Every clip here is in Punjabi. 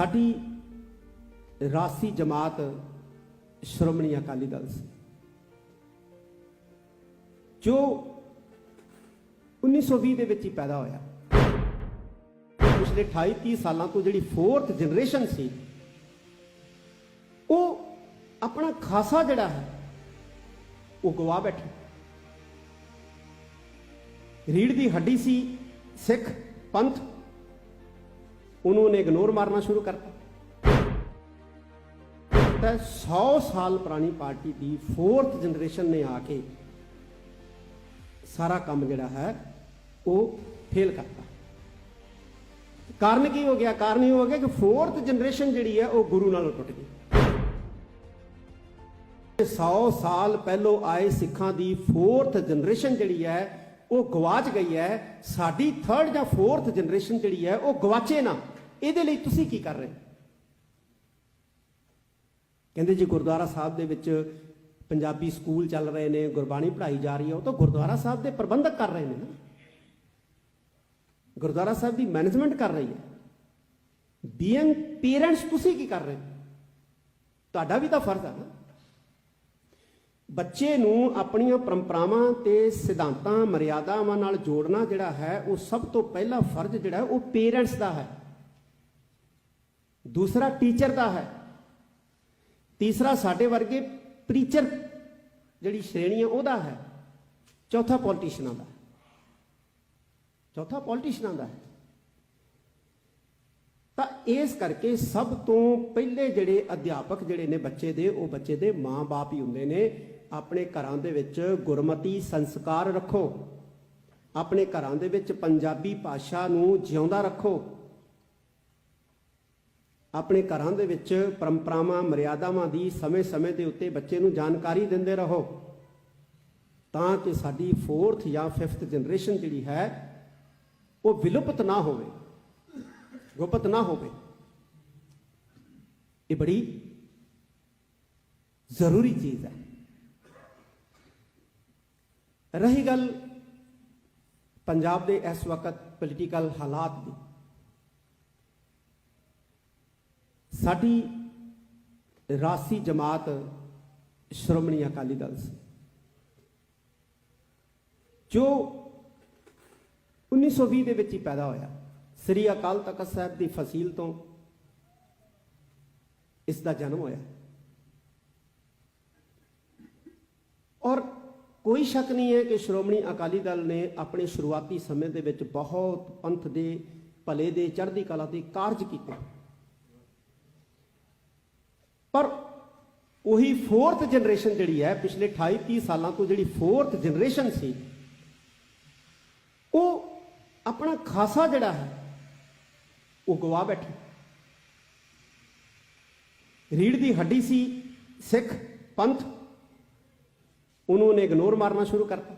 ਸਾਡੀ ਰਾਸੀ ਜਮਾਤ ਸ਼੍ਰੋਮਣੀ ਅਕਾਲੀ ਦਲ ਸੀ। ਜੋ 1920 ਦੇ ਵਿੱਚ ਹੀ ਪੈਦਾ ਹੋਇਆ। ਪਿਛਲੇ 28 30 ਸਾਲਾਂ ਤੋਂ ਜਿਹੜੀ ਫੋਰਥ ਜਨਰੇਸ਼ਨ ਸੀ, ਉਹ ਆਪਣਾ ਖਾਸਾ ਜਿਹੜਾ ਹੈ, ਉਹ ਗਵਾ ਬੈਠੇ। ਰੀੜ ਦੀ ਹੱਡੀ ਸੀ ਸਿੱਖ ਪੰਥ ਉਹਨੂੰ ਉਹਨੇ ਇਗਨੋਰ ਮਾਰਨਾ ਸ਼ੁਰੂ ਕਰਤਾ। ਤਾਂ 100 ਸਾਲ ਪੁਰਾਣੀ ਪਾਰਟੀ ਦੀ 4th ਜਨਰੇਸ਼ਨ ਨੇ ਆ ਕੇ ਸਾਰਾ ਕੰਮ ਜਿਹੜਾ ਹੈ, ਉਹ ਫੇਲ ਕਰਤਾ। ਕਾਰਨ ਕੀ ਹੋ ਗਿਆ? ਕਾਰਨ ਇਹ ਹੋ ਗਿਆ ਕਿ 4th ਜਨਰੇਸ਼ਨ ਜਿਹੜੀ ਹੈ, ਉਹ ਗੁਰੂ ਨਾਲੋਂ ਟੁੱਟ ਗਈ। 100 ਸਾਲ ਪਹਿਲੋਂ ਆਏ ਸਿੱਖਾਂ ਦੀ 4th ਜਨਰੇਸ਼ਨ ਜਿਹੜੀ ਹੈ ਉਹ ਗਵਾਚ ਗਈ ਹੈ, ਸਾਡੀ 3rd ਜਾਂ 4th ਜਨਰੇਸ਼ਨ ਜਿਹੜੀ ਹੈ, ਉਹ ਗਵਾਚੇ ਨਾ। ਇਹਦੇ ਲਈ ਤੁਸੀਂ ਕੀ ਕਰ ਰਹੇ ਕਹਿੰਦੇ ਜੀ ਗੁਰਦੁਆਰਾ ਸਾਹਿਬ ਦੇ ਵਿੱਚ ਪੰਜਾਬੀ ਸਕੂਲ ਚੱਲ ਰਹੇ ਨੇ, ਗੁਰਬਾਣੀ ਪੜ੍ਹਾਈ ਜਾ ਰਹੀ ਹੈ, ਉਹ ਤਾਂ ਗੁਰਦੁਆਰਾ ਸਾਹਿਬ ਦੇ ਪ੍ਰਬੰਧਕ ਕਰ ਰਹੇ ਨੇ ਨਾ। ਗੁਰਦੁਆਰਾ ਸਾਹਿਬ ਦੀ ਮੈਨੇਜਮੈਂਟ ਕਰ ਰਹੀ ਹੈ। ਬੀਇੰਗ ਪੇਰੈਂਟਸ ਤੁਸੀਂ ਕੀ ਕਰ ਰਹੇ ਤੁਹਾਡਾ ਵੀ ਤਾਂ ਫਰਜ਼ ਹੈ ਨਾ। ਬੱਚੇ ਨੂੰ ਆਪਣੀਆਂ ਪਰੰਪਰਾਵਾਂ ਤੇ ਸਿਧਾਂਤਾਂ, ਮਰਿਆਦਾਵਾਂ ਨਾਲ ਜੋੜਨਾ ਜਿਹੜਾ ਹੈ, ਉਹ ਸਭ ਤੋਂ ਪਹਿਲਾ ਫਰਜ਼ ਜਿਹੜਾ ਉਹ ਪੇਰੈਂਟਸ ਦਾ ਹੈ। ਦੂਸਰਾ ਟੀਚਰ ਦਾ ਹੈ। ਤੀਸਰਾ ਸਾਡੇ ਵਰਗੇ ਪ੍ਰੀਚਰ ਜਿਹੜੀ ਸ਼੍ਰੇਣੀ ਹੈ, ਉਹਦਾ ਹੈ। ਚੌਥਾ ਪੋਲੀਟੀਸ਼ੀਅਨਾਂ ਦਾ ਚੌਥਾ ਪੋਲੀਟੀਸ਼ੀਅਨਾਂ ਦਾ ਹੈ। ਤਾਂ ਇਸ ਕਰਕੇ ਸਭ ਤੋਂ ਪਹਿਲੇ ਜਿਹੜੇ ਅਧਿਆਪਕ ਜਿਹੜੇ ਨੇ ਬੱਚੇ ਦੇ, ਉਹ ਬੱਚੇ ਦੇ ਮਾਂ-ਬਾਪ ਹੀ ਹੁੰਦੇ ਨੇ। ਆਪਣੇ ਘਰਾਂ ਦੇ ਵਿੱਚ ਗੁਰਮਤੀ ਸੰਸਕਾਰ ਰੱਖੋ। ਆਪਣੇ ਘਰਾਂ ਦੇ ਵਿੱਚ ਪੰਜਾਬੀ ਭਾਸ਼ਾ ਨੂੰ ਜਿਉਂਦਾ ਰੱਖੋ। ਆਪਣੇ ਘਰਾਂ ਦੇ ਵਿੱਚ ਪਰੰਪਰਾਵਾਂ, ਮਰਿਆਦਾਵਾਂ ਦੀ ਸਮੇਂ-ਸਮੇਂ ਦੇ ਉੱਤੇ ਬੱਚੇ ਨੂੰ ਜਾਣਕਾਰੀ ਦਿੰਦੇ ਰਹੋ। ਤਾਂ ਕਿ ਸਾਡੀ 4th ਜਾਂ 5th ਜਨਰੇਸ਼ਨ ਜਿਹੜੀ ਹੈ, ਉਹ ਵਿਲੁਪਤ ਨਾ ਹੋਵੇ, ਗੁਪਤ ਨਾ ਹੋਵੇ। ਇਹ ਬੜੀ ਜ਼ਰੂਰੀ ਚੀਜ਼ ਹੈ। ਰਹੀ ਗੱਲ ਪੰਜਾਬ ਦੇ ਇਸ ਵਕਤ ਪੋਲੀਟੀਕਲ ਹਾਲਾਤ ਦੀ। ਸਾਡੀ ਰਾਸੀ ਜਮਾਤ ਸ਼੍ਰੋਮਣੀ ਅਕਾਲੀ ਦਲ ਸੀ। ਜੋ 1920 ਦੇ ਵਿੱਚ ਹੀ ਪੈਦਾ ਹੋਇਆ। ਸ੍ਰੀ ਅਕਾਲ ਤਖਤ ਸਾਹਿਬ ਦੀ ਫਸੀਲ ਤੋਂ ਇਸ ਦਾ ਜਨਮ ਹੋਇਆ ਔਰ ਕੋਈ ਸ਼ੱਕ ਨਹੀਂ ਹੈ ਕਿ ਸ਼੍ਰੋਮਣੀ ਅਕਾਲੀ ਦਲ ਨੇ ਆਪਣੇ ਸ਼ੁਰੂਆਤੀ ਸਮੇਂ ਦੇ ਵਿੱਚ ਬਹੁਤ ਪੰਥ ਦੇ ਭਲੇ ਦੇ ਚੜ੍ਹਦੀ ਕਲਾ ਦੇ ਕਾਰਜ ਕੀਤੇ। ਪਰ ਉਹੀ 4th ਜਨਰੇਸ਼ਨ ਜਿਹੜੀ ਹੈ, ਪਿਛਲੇ 28 30 ਸਾਲਾਂ ਤੋਂ ਜਿਹੜੀ 4th ਜਨਰੇਸ਼ਨ ਸੀ, ਉਹ ਆਪਣਾ ਖਾਸਾ ਜਿਹੜਾ ਹੈ, ਉਹ ਗਵਾ ਬੈਠੀ। ਰੀੜ ਦੀ ਹੱਡੀ ਸੀ ਸਿੱਖ ਪੰਥ ਉਹਨੂੰ ਉਹਨੇ ਇਗਨੋਰ ਮਾਰਨਾ ਸ਼ੁਰੂ ਕਰਤਾ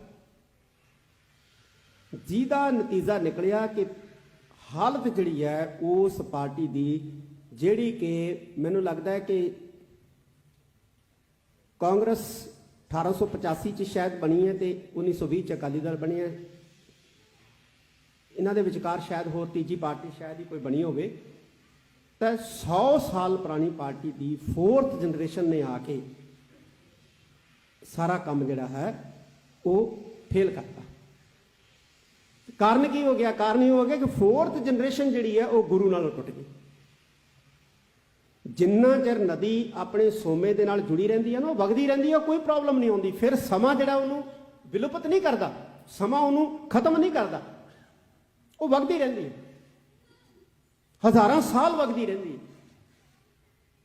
ਜਿਹਦਾ ਨਤੀਜਾ ਨਿਕਲਿਆ ਕਿ ਹਾਲਤ ਜਿਹੜੀ ਹੈ ਉਸ ਪਾਰਟੀ ਦੀ ਜਿਹੜੀ ਕਿ ਮੈਨੂੰ ਲੱਗਦਾ ਹੈ ਕਿ ਕਾਂਗਰਸ 1885 ਚ ਸ਼ਾਇਦ ਬਣੀ ਹੈ ਤੇ 1920 ਚ ਅਕਾਲੀ ਦਲ ਬਣਿਆ ਇਹਨਾਂ ਦੇ ਵਿਚਕਾਰ ਸ਼ਾਇਦ ਹੋਰ ਤੀਜੀ ਪਾਰਟੀ ਸ਼ਾਇਦ ਹੀ ਕੋਈ ਬਣੀ ਹੋਵੇ ਤਾਂ 100 ਸਾਲ ਪੁਰਾਣੀ ਪਾਰਟੀ ਦੀ ਫੋਰਥ ਜਨਰੇਸ਼ਨ ਨੇ ਆ ਕੇ ਸਾਰਾ ਕੰਮ ਜਿਹੜਾ ਹੈ, ਉਹ ਫੇਲ ਕਰਤਾ। ਕਾਰਨ ਕੀ ਹੋ ਗਿਆ? ਕਾਰਨ ਇਹ ਹੋ ਗਿਆ ਕਿ ਫੋਰਥ ਜਨਰੇਸ਼ਨ ਜਿਹੜੀ ਹੈ, ਉਹ ਗੁਰੂ ਨਾਲੋਂ ਟੁੱਟ ਗਈ। ਜਿੰਨਾ ਚਿਰ ਨਦੀ ਆਪਣੇ ਸੋਮੇ ਦੇ ਨਾਲ ਜੁੜੀ ਰਹਿੰਦੀ ਹੈ ਨਾ, ਉਹ ਵਗਦੀ ਰਹਿੰਦੀ ਹੈ ਕੋਈ ਪ੍ਰੋਬਲਮ ਨਹੀਂ ਆਉਂਦੀ। ਫਿਰ ਸਮਾਂ ਜਿਹੜਾ ਉਹਨੂੰ ਵਿਲੁਪਤ ਨਹੀਂ ਕਰਦਾ, ਸਮਾਂ ਉਹਨੂੰ ਖਤਮ ਨਹੀਂ ਕਰਦਾ। ਉਹ ਵਗਦੀ ਰਹਿੰਦੀ ਹੈ। ਹਜ਼ਾਰਾਂ ਸਾਲ ਵਗਦੀ ਰਹਿੰਦੀ ਹੈ।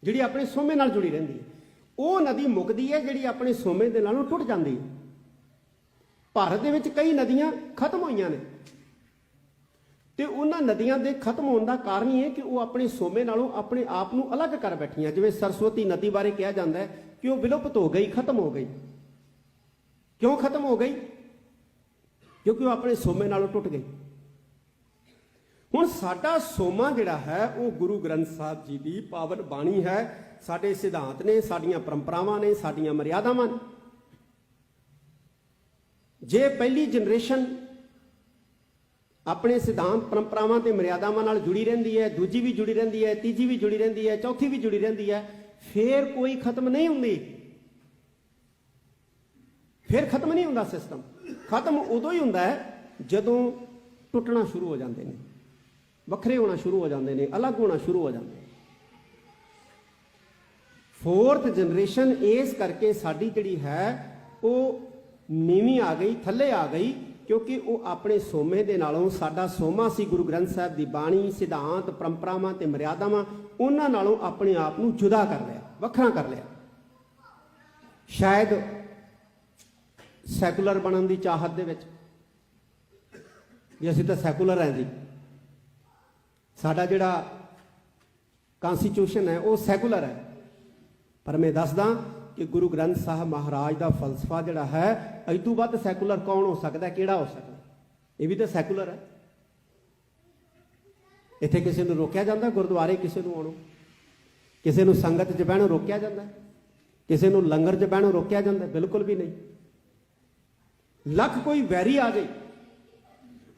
ਜਿਹੜੀ ਆਪਣੇ ਸੋਮੇ ਨਾਲ ਜੁੜੀ ਰਹਿੰਦੀ ਹੈ। ਉਹ ਨਦੀ ਮੁੱਕਦੀ ਹੈ ਜਿਹੜੀ ਆਪਣੇ ਸੋਮੇ ਦੇ ਨਾਲੋਂ ਟੁੱਟ ਜਾਂਦੀ ਹੈ। ਭਾਰਤ ਦੇ ਵਿੱਚ ਕਈ ਨਦੀਆਂ ਖਤਮ ਹੋਈਆਂ ਨੇ। ਤੇ ਉਹਨਾਂ ਨਦੀਆਂ ਦੇ ਖਤਮ ਹੋਣ ਦਾ ਕਾਰਨ ਹੀ ਹੈ ਕਿ ਉਹ ਆਪਣੇ ਸੋਮੇ ਨਾਲੋਂ ਆਪਣੇ ਆਪ ਨੂੰ ਅਲੱਗ ਕਰ ਬੈਠੀਆਂ। ਜਿਵੇਂ ਸਰਸਵਤੀ ਨਦੀ ਬਾਰੇ ਕਿਹਾ ਜਾਂਦਾ ਹੈ ਕਿ ਉਹ ਵਿਲੁਪਤ ਹੋ ਗਈ, ਖਤਮ ਹੋ ਗਈ। ਕਿਉਂ ਖਤਮ ਹੋ ਗਈ? ਕਿਉਂਕਿ ਉਹ ਆਪਣੇ ਸੋਮੇ ਨਾਲੋਂ ਟੁੱਟ ਗਈ। ਹੁਣ ਸਾਡਾ ਸੋਮਾ ਜਿਹੜਾ ਹੈ, ਉਹ ਗੁਰੂ ਗ੍ਰੰਥ ਸਾਹਿਬ ਜੀ ਦੀ ਪਾਵਨ ਬਾਣੀ ਹੈ। ਸਾਡੇ ਸਿਧਾਂਤ ਨੇ, ਸਾਡੀਆਂ ਪਰੰਪਰਾਵਾਂ ਨੇ, ਸਾਡੀਆਂ ਮਰਿਆਦਾਵਾਂ ਨੇ। ਜੇ ਪਹਿਲੀ ਜਨਰੇਸ਼ਨ ਆਪਣੇ ਸਿਧਾਂਤ, ਪਰੰਪਰਾਵਾਂ ਤੇ ਮਰਿਆਦਾਵਾਂ ਨਾਲ ਜੁੜੀ ਰਹਿੰਦੀ ਹੈ, ਦੂਜੀ ਵੀ ਜੁੜੀ ਰਹਿੰਦੀ ਹੈ, ਤੀਜੀ ਵੀ ਜੁੜੀ ਰਹਿੰਦੀ ਹੈ, ਚੌਥੀ ਵੀ ਜੁੜੀ ਰਹਿੰਦੀ ਹੈ, ਫੇਰ ਕੋਈ ਖਤਮ ਨਹੀਂ ਹੁੰਦੀ। ਫਿਰ ਖਤਮ ਨਹੀਂ ਹੁੰਦਾ ਸਿਸਟਮ ਖਤਮ ਉਦੋਂ ਹੀ ਹੁੰਦਾ ਹੈ ਜਦੋਂ ਟੁੱਟਣਾ ਸ਼ੁਰੂ ਹੋ ਜਾਂਦੇ ਨੇ। ਵੱਖਰੇ ਹੋਣਾ ਸ਼ੁਰੂ ਹੋ ਜਾਂਦੇ ਨੇ, ਅਲੱਗ ਹੋਣਾ ਸ਼ੁਰੂ ਹੋ ਜਾਂਦੇ ਫੋਰਥ ਜਨਰੇਸ਼ਨ ਇਸ ਕਰਕੇ ਸਾਡੀ ਜਿਹੜੀ ਹੈ, ਉਹ ਨੀਵੀਂ ਆ ਗਈ, ਥੱਲੇ ਆ ਗਈ, ਕਿਉਂਕਿ ਉਹ ਆਪਣੇ ਸੋਮੇ ਦੇ ਨਾਲੋਂ ਸਾਡਾ ਸੋਮਾ ਸੀ ਗੁਰੂ ਗ੍ਰੰਥ ਸਾਹਿਬ ਦੀ ਬਾਣੀ, ਸਿਧਾਂਤ, ਪਰੰਪਰਾਵਾਂ ਤੇ ਮਰਿਆਦਾਵਾਂ ਉਹਨਾਂ ਨਾਲੋਂ ਆਪਣੇ ਆਪ ਨੂੰ ਜੁਦਾ ਕਰ ਲਿਆ, ਵੱਖਰਾ ਕਰ ਲਿਆ। ਸ਼ਾਇਦ ਸੈਕੂਲਰ ਬਣਨ ਦੀ ਚਾਹਤ ਦੇ ਵਿੱਚ, ਵੀ ਅਸੀਂ ਤਾਂ ਸੈਕੂਲਰ ਹਾਂ ਜੀ। ਸਾਡਾ ਜਿਹੜਾ ਕਨਸਟੀਟਿਊਸ਼ਨ ਹੈ, ਉਹ ਸੈਕੂਲਰ ਹੈ। ਪਰ ਮੈਂ ਦੱਸਦਾ ਕਿ ਗੁਰੂ ਗ੍ਰੰਥ ਸਾਹਿਬ ਮਹਾਰਾਜ ਦਾ ਫਲਸਫਾ ਜਿਹੜਾ ਹੈ, ਅਜ ਤੋਂ ਵੱਧ ਸੈਕੂਲਰ ਕੌਣ ਹੋ ਸਕਦਾ ਕਿਹੜਾ ਹੋ ਸਕਦਾ ਇਹ ਵੀ ਤਾਂ ਸੈਕੂਲਰ ਹੈ। ਇੱਥੇ ਕਿਸੇ ਨੂੰ ਰੋਕਿਆ ਜਾਂਦਾ, ਗੁਰਦੁਆਰੇ ਕਿਸੇ ਨੂੰ ਆਉਣੋਂ। ਕਿਸੇ ਨੂੰ ਸੰਗਤ 'ਚ ਬਹਿਣੋਂ ਰੋਕਿਆ ਜਾਂਦਾ ਕਿਸੇ ਨੂੰ ਲੰਗਰ 'ਚ ਬਹਿਣੋਂ ਰੋਕਿਆ ਜਾਂਦਾ ਬਿਲਕੁਲ ਵੀ ਨਹੀਂ। ਲੱਖ ਕੋਈ ਵੈਰੀ ਆ ਗਈ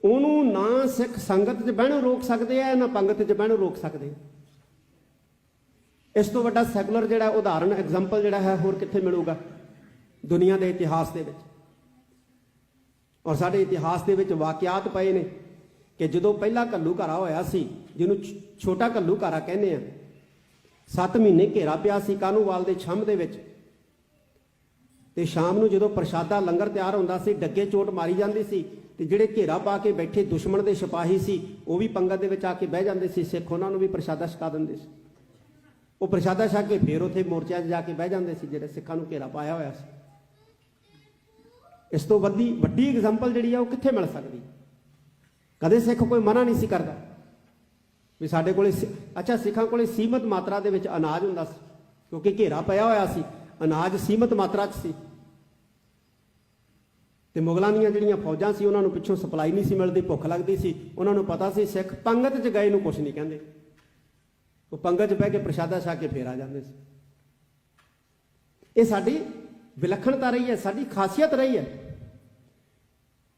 ਉਹਨੂੰ ਨਾ ਸਿੱਖ ਸੰਗਤ 'ਚ ਬਹਿਣੋਂ ਰੋਕ ਸਕਦੇ ਆ, ਨਾ ਪੰਗਤ 'ਚ ਬਹਿਣੋਂ ਰੋਕ ਸਕਦੇ ਇਸ ਤੋਂ ਵੱਡਾ ਸੈਕੂਲਰ ਜਿਹੜਾ ਉਦਾਹਰਣ, ਐਗਜ਼ਾਮਪਲ ਜਿਹੜਾ ਹੈ, ਹੋਰ ਕਿੱਥੇ ਮਿਲੂਗਾ? ਦੁਨੀਆ ਦੇ ਇਤਿਹਾਸ ਦੇ ਵਿੱਚ। ਔਰ ਸਾਡੇ ਇਤਿਹਾਸ ਦੇ ਵਿੱਚ ਵਾਕਿਆਤ ਪਏ ਨੇ ਕਿ ਜਦੋਂ ਪਹਿਲਾ ਕੱਲੂ ਘਾਰਾ ਹੋਇਆ ਸੀ, ਜਿਹਨੂੰ ਛੋਟਾ ਕੱਲੂ ਘਾਰਾ ਕਹਿੰਦੇ ਆ 7 ਮਹੀਨੇ ਘੇਰਾ ਪਿਆ ਸੀ ਕਾਨੂੰਵਾਲ ਦੇ ਛੰਮ ਦੇ ਵਿੱਚ। ਤੇ ਸ਼ਾਮ ਨੂੰ ਜਦੋਂ ਪ੍ਰਸ਼ਾਦਾ ਲੰਗਰ ਤਿਆਰ ਹੁੰਦਾ ਸੀ, ਡੱਗੇ ਚੋਟ ਮਾਰੀ ਜਾਂਦੀ ਸੀ ਤੇ ਜਿਹੜੇ ਘੇਰਾ ਪਾ ਕੇ ਬੈਠੇ ਦੁਸ਼ਮਣ ਦੇ ਸਿਪਾਹੀ ਸੀ, ਉਹ ਵੀ ਪੰਗਤ ਦੇ ਵਿੱਚ ਆ ਕੇ ਬਹਿ ਜਾਂਦੇ ਸੀ, ਸਿੱਖ ਉਹਨਾਂ ਨੂੰ ਵੀ ਪ੍ਰਸ਼ਾਦਾ ਛਕਾ ਦਿੰਦੇ ਸੀ। ਉਹ ਪ੍ਰਸ਼ਾਦਾ ਛਕ ਕੇ ਫੇਰ ਉੱਥੇ ਮੋਰਚਿਆਂ 'ਚ ਜਾ ਕੇ ਬਹਿ ਜਾਂਦੇ ਸੀ, ਜਿਹੜੇ ਸਿੱਖਾਂ ਨੂੰ ਘੇਰਾ ਪਾਇਆ ਹੋਇਆ ਸੀ। ਇਸ ਤੋਂ ਵੱਡੀ ਵੱਡੀ ਐਗਜ਼ਾਮਪਲ ਜਿਹੜੀ ਆ, ਉਹ ਕਿੱਥੇ ਮਿਲ ਸਕਦੀ? ਕਦੇ ਸਿੱਖ ਕੋਈ ਮਨਾ ਨਹੀਂ ਸੀ ਕਰਦਾ ਵੀ ਸਾਡੇ ਕੋਲੇ ਸਿ- ਅੱਛਾ, ਸਿੱਖਾਂ ਕੋਲੇ ਸੀਮਤ ਮਾਤਰਾ ਦੇ ਵਿੱਚ ਅਨਾਜ ਹੁੰਦਾ ਸੀ, ਕਿਉਂਕਿ ਘੇਰਾ ਪਿਆ ਹੋਇਆ ਸੀ, ਅਨਾਜ ਸੀਮਤ ਮਾਤਰਾ 'ਚ ਸੀ। ਤੇ ਮੁਗਲਾਂ ਦੀਆਂ ਜਿਹੜੀਆਂ ਫੌਜਾਂ ਸੀ, ਉਹਨਾਂ ਨੂੰ ਪਿੱਛੋਂ ਸਪਲਾਈ ਨਹੀਂ ਸੀ ਮਿਲਦੀ, ਭੁੱਖ ਲੱਗਦੀ ਸੀ। ਉਹਨਾਂ ਨੂੰ ਪਤਾ ਸੀ, ਸਿੱਖ ਪੰਗਤ 'ਚ ਗਏ ਨੂੰ ਕੁਝ ਨਹੀਂ ਕਹਿੰਦੇ। ਉਹ ਪੰਗਤ 'ਚ ਬਹਿ ਕੇ ਪ੍ਰਸ਼ਾਦਾ ਛਾ ਕੇ ਫੇਰ ਆ ਜਾਂਦੇ ਸੀ। ਇਹ ਸਾਡੀ ਵਿਲੱਖਣਤਾ ਰਹੀ ਹੈ, ਸਾਡੀ ਖਾਸੀਅਤ ਰਹੀ ਹੈ।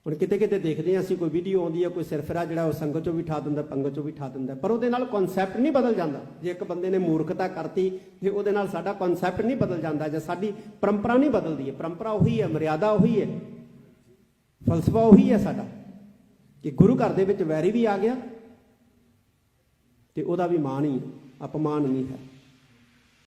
ਹੁਣ ਕਿਤੇ ਕਿਤੇ ਦੇਖਦੇ ਹਾਂ, ਅਸੀਂ ਕੋਈ ਵੀਡੀਓ ਆਉਂਦੀ ਹੈ, ਕੋਈ ਸਿਰਫਰਾ ਜਿਹੜਾ ਉਹ ਸੰਗਤ ਚੋਂ ਵੀ ਠਾ ਦਿੰਦਾ, ਪੰਗਤ ਚੋਂ ਵੀ ਠਾ ਦਿੰਦਾ, ਪਰ ਉਹਦੇ ਨਾਲ ਕਨਸੈਪਟ ਨਹੀਂ ਬਦਲ ਜਾਂਦਾ। ਜੇ ਇੱਕ ਬੰਦੇ ਨੇ ਮੂਰਖਤਾ ਕਰਤੀ ਤੇ ਉਹਦੇ ਨਾਲ ਸਾਡਾ ਕਨਸੈਪਟ ਨਹੀਂ ਬਦਲ ਜਾਂਦਾ, ਜਾਂ ਸਾਡੀ ਪਰੰਪਰਾ ਨਹੀਂ ਬਦਲਦੀ ਹੈ, ਪਰੰਪਰਾ ਉਹੀ ਹੈ, ਮਰਿਆਦਾ ਉਹੀ ਹੈ। ਫਲਸਫਾ ਉਹੀ ਹੈ ਸਾਡਾ, ਕਿ ਗੁਰੂ ਘਰ ਦੇ ਵਿੱਚ ਵੈਰੀ ਵੀ ਆ ਗਿਆ ਤੇ ਉਹਦਾ ਵੀ ਮਾਣ ਹੀ ਅਪਮਾਨ ਨਹੀਂ ਹੈ।